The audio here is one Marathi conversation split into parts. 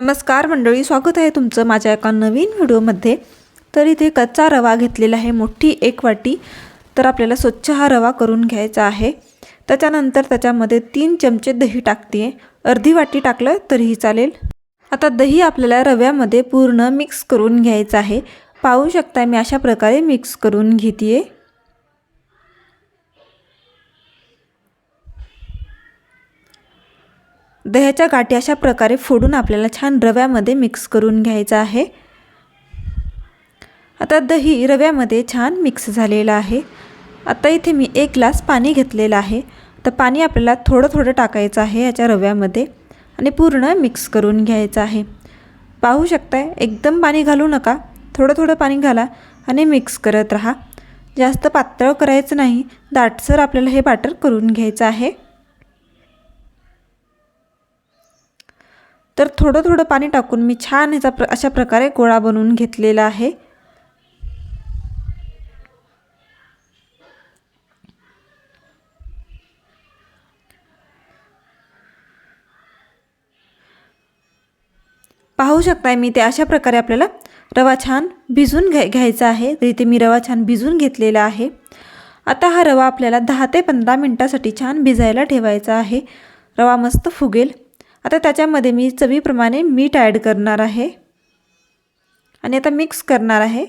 नमस्कार मंडळी स्वागत आहे तुमचं माझ्या एका नवीन व्हिडिओमध्ये. तर इथे कच्चा रवा घेतलेला आहे मोठी एक वाटी. तर आपल्याला स्वच्छ हा रवा करून घ्यायचा आहे. त्याच्यानंतर त्याच्यामध्ये तीन चमचे दही टाकते. आहे अर्धी वाटी टाकलं तरीही चालेल. आता दही आपल्याला रव्यामध्ये पूर्ण मिक्स करून घ्यायचं आहे. पाहू शकता मी अशा प्रकारे मिक्स करून घेते आहे दह्याच्या गाठी अशा प्रकारे फोडून आपल्याला छान रव्यामध्ये मिक्स करून घ्यायचं आहे. आता दही रव्यामध्ये छान मिक्स झालेलं आहे. आता इथे मी एक ग्लास पाणी घेतलेलं आहे. तर पाणी आपल्याला थोडं थोडं टाकायचं आहे याच्या रव्यामध्ये आणि पूर्ण मिक्स करून घ्यायचं आहे. पाहू शकताय एकदम पाणी घालू नका. थोडं थोडं पाणी घाला आणि मिक्स करत राहा. जास्त पातळ करायचं नाही. दाटसर आपल्याला हे बॅटर करून घ्यायचं आहे. तर थोडं थोडं पाणी टाकून मी छान ह्याचा प्र अशा प्रकारे गोळा बनवून घेतलेला आहे. पाहू शकताय मी ते अशा प्रकारे आपल्याला रवा छान भिजून घ्या घ्यायचा आहे. तर इथे मी रवा छान भिजून घेतलेला आहे. आता हा रवा आपल्याला दहा ते पंधरा मिनटासाठी छान भिजायला ठेवायचा आहे. रवा मस्त फुगेल. आता त्याच्यामध्ये मी चवीप्रमाणे मीठ ॲड करणार आहे. आणि आता मिक्स करणार आहे.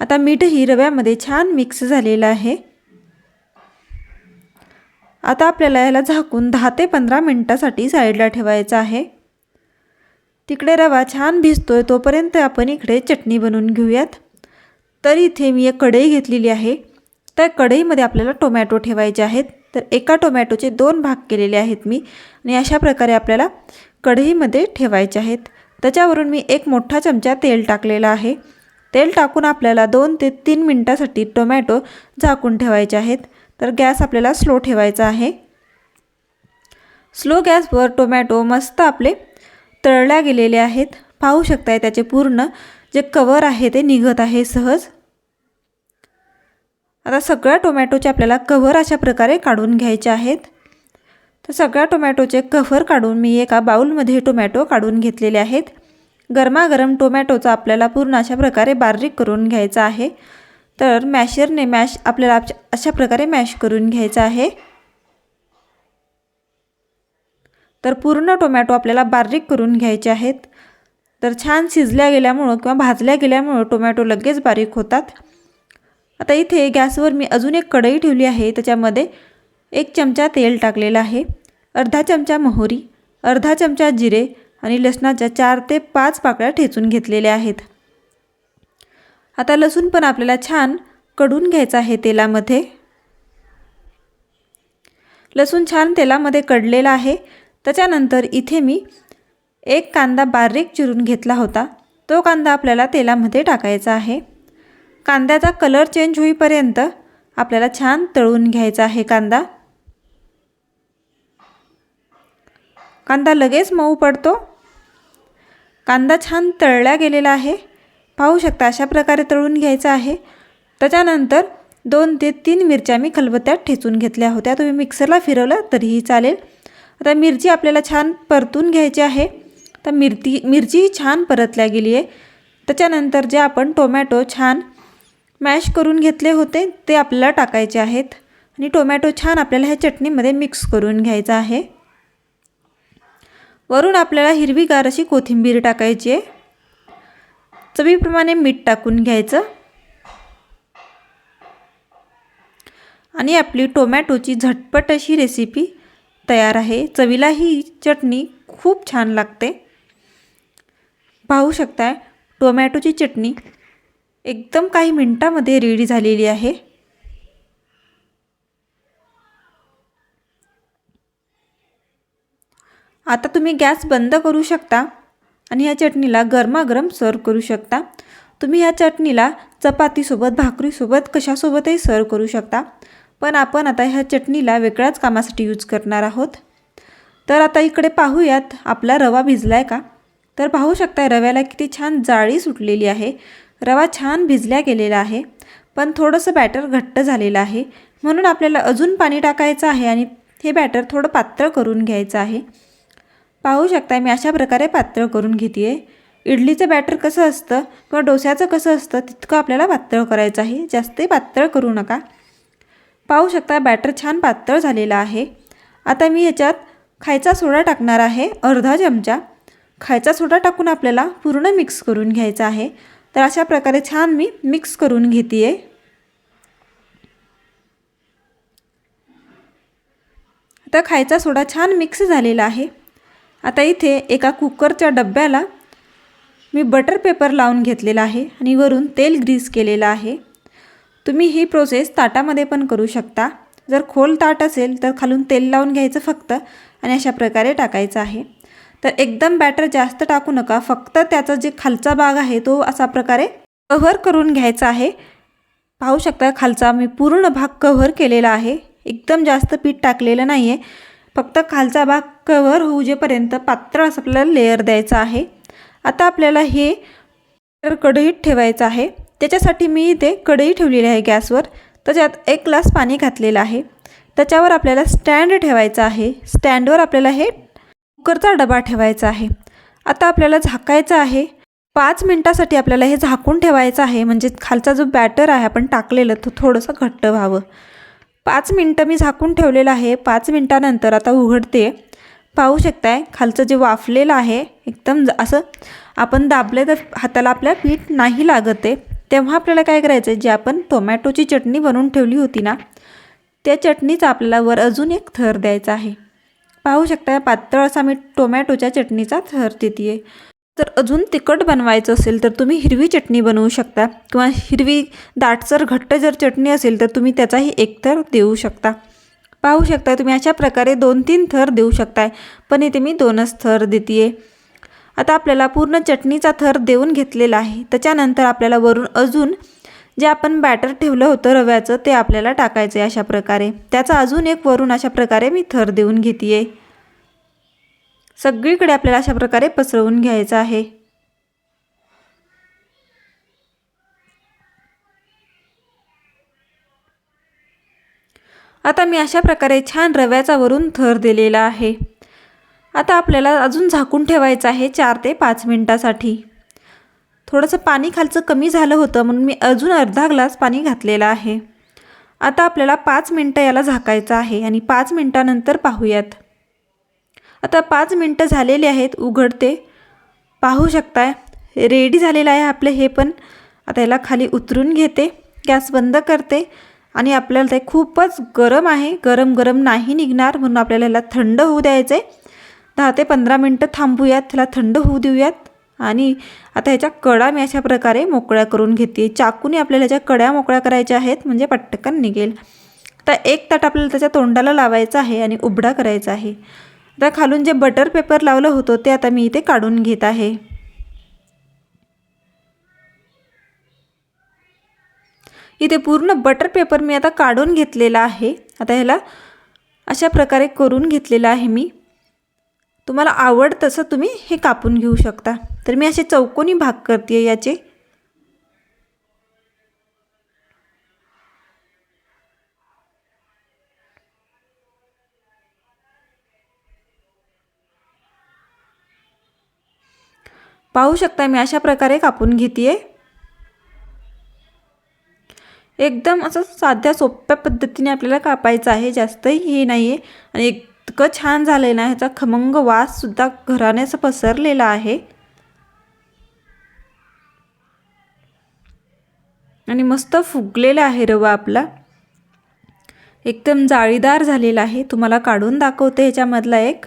आता मीठही रव्यामध्ये छान मिक्स झालेलं आहे. आता आपल्याला याला झाकून दहा ते पंधरा मिनटासाठी साईडला ठेवायचं आहे. तिकडे रवा छान भिजतोय तोपर्यंत आपण इकडे चटणी बनवून घेऊयात. तर इथे मी एक कढई घेतलेली आहे. त्या कढईमध्ये आपल्याला टोमॅटो ठेवायचे आहेत. तर एका टोमॅटोचे दोन भाग केलेले आहेत मी. आणि अशा प्रकारे आपल्याला कढईमध्ये ठेवायचे आहेत. त्याच्यावरून मी एक मोठा चमचा तेल टाकलेला आहे. तेल टाकून आपल्याला दोन ते तीन मिनटासाठी टोमॅटो झाकून ठेवायचे आहेत. तर गॅस आपल्याला स्लो ठेवायचा आहे. स्लो गॅसवर टोमॅटो मस्त आपले तळल्या गेलेले आहेत. पाहू शकताय त्याचे पूर्ण जे कवर आहे ते निघत आहे सहज. आता सगळ्या टोमॅटोचे आपल्याला कव्हर अशा प्रकारे काढून घ्यायचे आहेत. तर सगळ्या टोमॅटोचे कव्हर काढून मी एका बाऊलमध्ये टोमॅटो काढून घेतलेले आहेत. गरमागरम टोमॅटोचा आपल्याला पूर्ण अशा प्रकारे बारीक करून घ्यायचा आहे. तर मॅशरने मॅश आपल्याला अशा प्रकारे मॅश करून घ्यायचा आहे. तर पूर्ण टोमॅटो आपल्याला बारीक करून घ्यायचे आहेत. तर छान शिजल्या गेल्यामुळं किंवा भाजल्या गेल्यामुळं टोमॅटो लगेच बारीक होतात. आता इथे गॅसवर मी अजून एक कढई ठेवली आहे. त्याच्यामध्ये एक चमचा तेल टाकलेलं आहे. अर्धा चमचा मोहरी अर्धा चमचा जिरे आणि लसणाच्या चार ते पाच पाकळ्या ठेचून घेतलेल्या आहेत. आता लसूण पण आपल्याला छानकडून घ्यायचं आहे तेलामध्ये. लसूण छान तेलामध्ये कडलेला आहे. त्याच्यानंतर इथे मी एक कांदा बारीक चिरून घेतला होता. तो कांदा आपल्याला तेलामध्ये टाकायचा आहे. कांद्याचा कलर चेंज होईपर्यंत आपल्याला छान तळून घ्यायचा आहे कांदा. कांदा लगेच मऊ पडतो. कांदा छान तळला गेलेला आहे. पाहू शकता अशा प्रकारे तळून घ्यायचा आहे. त्याच्यानंतर दोन ते तीन मिरच्या मी खलबत्त्यात ठेचून घेतल्या होत्या. तुम्ही मिक्सरला फिरवलं तरीही चालेल. आता मिरची आपल्याला छान परतून घ्यायची आहे. तर मिरची मिरचीही छान परतल्या गेली आहे. त्याच्यानंतर जे आपण टोमॅटो छान मॅश करून घेतले होते ते आपल्याला टाकायचे आहेत. आणि टोमॅटो छान आपल्याला ह्या चटणीमध्ये मिक्स करून घ्यायचा आहे. वरून आपल्याला हिरवीगार अशी कोथिंबीर टाकायची आहे. चवीप्रमाणे मीठ टाकून घ्यायचं. आणि आपली टोमॅटोची झटपट अशी रेसिपी तयार आहे. चवीला ही चटणी खूप छान लागते. पाहू शकताय टोमॅटोची चटणी एकदम काही मिनटामध्ये रेडी झालेली आहे. आता तुम्ही गॅस बंद करू शकता आणि ह्या चटणीला गरमागरम सर्व करू शकता. तुम्ही ह्या चटणीला चपातीसोबत भाकरीसोबत कशासोबतही सर्व करू शकता. पण आपण आता ह्या चटणीला वेगळ्याच कामासाठी यूज करणार आहोत. तर आता इकडे पाहूयात आपला रवा भिजला आहे का? तर पाहू शकता रव्याला किती छान जाळी सुटलेली आहे. रवा छान भिजल्या गेलेला आहे पण थोडंसं बॅटर घट्ट झालेलं आहे. म्हणून आपल्याला अजून पाणी टाकायचं आहे आणि हे बॅटर थोडं पातळ करून घ्यायचं आहे. पाहू शकता मी अशा प्रकारे पातळ करून घेते आहे इडलीचं बॅटर कसं असतं किंवा डोस्याचं कसं असतं तितकं आपल्याला पातळ करायचं आहे. जास्तही पातळ करू नका. पाहू शकता बॅटर छान पातळ झालेलं आहे. आता मी ह्याच्यात खायचा सोडा टाकणार आहे अर्धा चमचा. खायचा सोडा टाकून आपल्याला पूर्ण मिक्स करून घ्यायचा आहे. तर अशा प्रकारे छान मी मिक्स करून घेते आहे आता खायचा सोडा छान मिक्स झालेला आहे. आता इथे एका कुकरच्या डब्याला मी बटर पेपर लावून घेतलेला आहे आणि वरून तेल ग्रीस केलेलं आहे. तुम्ही ही प्रोसेस ताटामध्ये पण करू शकता. जर खोल ताट असेल तर खालून तेल लावून घ्यायचं फक्त आणि अशा प्रकारे टाकायचं आहे. तर एकदम बॅटर जास्त टाकू नका. फक्त त्याचा जे खालचा भाग आहे तो असा प्रकारे कव्हर करून घ्यायचा आहे. पाहू शकता खालचा मी पूर्ण भाग कव्हर केलेला आहे. एकदम जास्त पीठ टाकलेलं नाही आहे फक्त खालचा भाग कव्हर होऊ जेपर्यंत पात्र असं आपल्याला लेअर द्यायचा आहे. आता आपल्याला हे कढईत ठेवायचं आहे. त्याच्यासाठी मी इथे कढई ठेवलेली आहे गॅसवर. त्याच्यात एक ग्लास पाणी घातलेलं आहे. त्याच्यावर आपल्याला स्टँड ठेवायचं आहे. स्टँडवर आपल्याला हे कुकरचा डबा ठेवायचा आहे. आता आपल्याला झाकायचं आहे. पाच मिनटासाठी आपल्याला हे झाकून ठेवायचं आहे. म्हणजे खालचा जो बॅटर आहे आपण टाकलेलं तो थोडंसं घट्ट व्हावं. पाच मिनटं मी झाकून ठेवलेलं आहे. पाच मिनटानंतर आता उघडते. पाहू शकताय खालचं जे वाफलेलं आहे एकदम असं आपण दाबले तर हाताला आपल्या पीठ नाही लागत आहे. तेव्हा आपल्याला काय करायचं आहे जे आपण टोमॅटोची चटणी बनवून ठेवली होती ना त्या चटणीचा आपल्याला वर अजून एक थर द्यायचा आहे. पाहू शकता पातळ असा मी टोमॅटोच्या चटणीचा थर देते आहे जर अजून तिखट बनवायचं असेल तर तुम्ही हिरवी चटणी बनवू शकता किंवा हिरवी दाटसर घट्ट जर चटणी असेल तर तुम्ही त्याचाही एक थर देऊ शकता. पाहू शकता तुम्ही अशा प्रकारे दोन तीन थर देऊ शकताय पण इथे मी दोनच थर देते आहे आता आपल्याला पूर्ण चटणीचा थर देऊन घेतलेला आहे. त्याच्यानंतर आपल्याला वरून अजून जे आपण बॅटर ठेवलं होतं रव्याचं ते आपल्याला टाकायचं आहे अशा प्रकारे. त्याचा अजून एक वरून अशा प्रकारे मी थर देऊन घेते आहे सगळीकडे आपल्याला अशा प्रकारे पसरवून घ्यायचं आहे. आता मी अशा प्रकारे छान रव्याचा वरून थर दिलेला आहे. आता आपल्याला अजून झाकून ठेवायचं आहे चार ते पाच मिनटासाठी. थोडंसं पाणी खालचं कमी झालं होतं म्हणून मी अजून अर्धा ग्लास पाणी घातलेलं आहे. आता आपल्याला पाच मिनटं याला झाकायचं आहे आणि पाच मिनटानंतर पाहूयात. आता पाच मिनटं झालेली आहेत उघडते. पाहू शकताय रेडी झालेलं आहे आपलं हे पण. आता याला खाली उतरून घेते गॅस बंद करते आणि आपल्याला ते खूपच गरम आहे. गरम गरम नाही निघणार म्हणून आपल्याला याला थंड होऊ द्यायचं आहे दहा ते पंधरा मिनटं थांबूयात त्याला थंड होऊ देऊयात. आणि आता ह्याच्या कडा मी अशा प्रकारे मोकळ्या करून घेते. चाकूने आपल्याला ह्याच्या कड्या मोकळ्या करायच्या आहेत म्हणजे पटकन निघेल. तर एक ताट आपल्याला त्याच्या तोंडाला लावायचं आहे आणि उबडा करायचा आहे. आता खालून जे बटर पेपर लावलं होतं ते आता मी इथे काढून घेत आहे. इथे पूर्ण बटर पेपर मी आता काढून घेतलेला आहे. आता ह्याला अशा प्रकारे करून घेतलेलं आहे मी. तुम्हाला आवड तसं तुम्ही हे कापून घेऊ शकता. तर मी असे चौकोनी भाग करते याचे. पाहू शकता मी अशा प्रकारे कापून घेते एकदम असं साध्या सोप्या पद्धतीने आपल्याला कापायचं आहे जास्तही हे नाही आहे आणि इतकं छान झालं आहे ना ह्याचा खमंग वाससुद्धा घराने असं पसरलेला आहे. आणि मस्त फुगलेला आहे रवा आपला. एकदम जाळीदार झालेला आहे. तुम्हाला काढून दाखवते ह्याच्यामधला एक.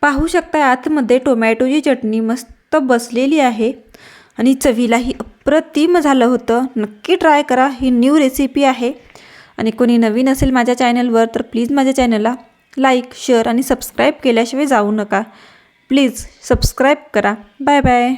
पाहू शकता आतमध्ये टोमॅटोची चटणी मस्त बसलेली आहे. आणि चवीलाही अप्रतिम झालं होतं. नक्की ट्राय करा. ही न्यू रेसिपी आहे. आणि कोणी नवीन असेल माझ्या चॅनलवर तर प्लीज माझ्या चॅनलला लाईक शेअर आणि सबस्क्राईब केल्याशिवाय जाऊ नका. प्लीज सबस्क्राईब करा. Bye bye.